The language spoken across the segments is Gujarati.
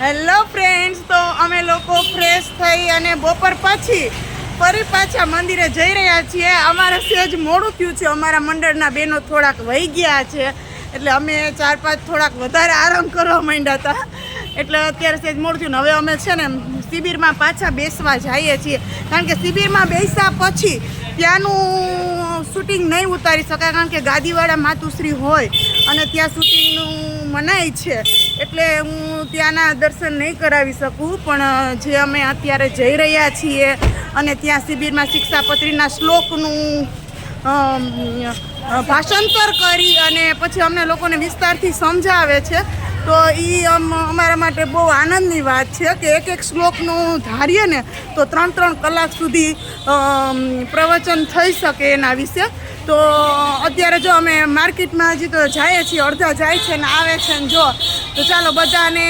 હેલો ફ્રેન્ડ્સ તો. અમે લોકો ફ્રેશ થઈ અને બપોર પછી ફરી પાછા મંદિરે જઈ રહ્યા છીએ. અમારે સેજ મોડું થયું છે. અમારા મંડળના બહેનો થોડાક વહી ગયા છે. એટલે અમે ચાર પાંચ થોડાક વધારે આરામ કરવા માંડ્યા હતા. એટલે અત્યારે સેજ મોડું થયું હવે અમે છે ને શિબિરમાં પાછા બેસવા જઈએ છીએ. કારણ કે શિબિરમાં બેસ્યા પછી ત્યાંનું શૂટિંગ નહીં ઉતારી શકાય કારણ કે ગાદીવાળા માતુશ્રી હોય અને ત્યાં શૂટિંગનું મનાય છે. એટલે હું ત્યાંના દર્શન નહીં કરાવી શકું. પણ જે અમે અત્યારે જઈ રહ્યા છીએ અને ત્યાં શિબિરમાં શિક્ષાપત્રીના શ્લોકનું ભાષાંતર કરી અને પછી અમને લોકોને વિસ્તારથી સમજાવે છે. તો એ અમારા માટે બહુ આનંદની વાત છે કે એક એક શ્લોકનું ધારીએ ને, તો ત્રણ ત્રણ કલાક સુધી પ્રવચન થઈ શકે એના વિશે. તો અત્યારે જો અમે માર્કેટમાં હજી તો જઈએ છીએ, અડધા જાય છે ને આવે છે ને જો, તો ચાલો બધાને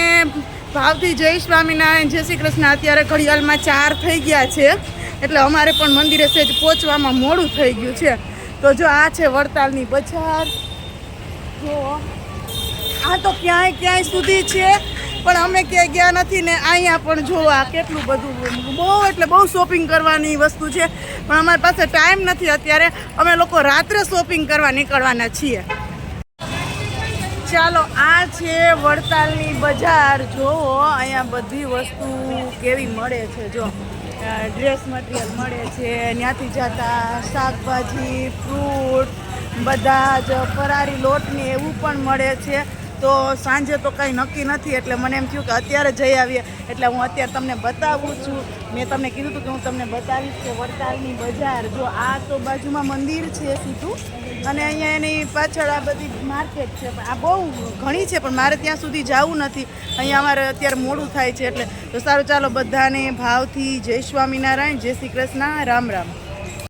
ભાવથી જય સ્વામિનારાયણ, જય શ્રી કૃષ્ણ. અત્યારે ઘડિયાળમાં ચાર થઈ ગયા છે, એટલે અમારે પણ મંદિરે સહેજ પહોંચવામાં મોડું થઈ ગયું છે. તો જો આ છે વડતાલની બજાર. જો આ તો ક્યાંય ક્યાંય સુધી છે, પણ અમે ક્યાંય ગયા નથી ને અહીંયા પણ જો આ કેટલું બધું બહુ એટલે બહુ શોપિંગ કરવાની વસ્તુ છે. પણ અમારી પાસે ટાઈમ નથી અત્યારે. અમે લોકો રાત્રે શોપિંગ કરવા નીકળવાના છીએ. ચાલો, આ છે વડતાલની બજાર. જોવો અહીંયા બધી વસ્તુ કેવી મળે છે. જો ડ્રેસ મટીરિયલ મળે છે. ત્યાંથી જતા શાકભાજી ફ્રૂટ બધા જ ફરારી લોટને એવું પણ મળે છે. તો સાંજે તો કંઈ નક્કી નથી. એટલે મને એમ થયું કે અત્યારે જઈ આવીએ. એટલે હું અત્યારે તમને બતાવું છું. મેં તમને કીધું હતું કે હું તમને બતાવીશ કે વડતાલની બજાર. જો આ તો બાજુમાં મંદિર છે સીધું. અને અહીંયા એની પાછળ આ બધી માર્કેટ છે. આ બહુ ઘણી છે, પણ મારે ત્યાં સુધી જવું નથી. અહીંયા અમારે અત્યારે મોડું થાય છે. એટલે તો સારું, ચાલો બધાને ભાવથી જય સ્વામિનારાયણ, જય શ્રી કૃષ્ણ, રામ રામ.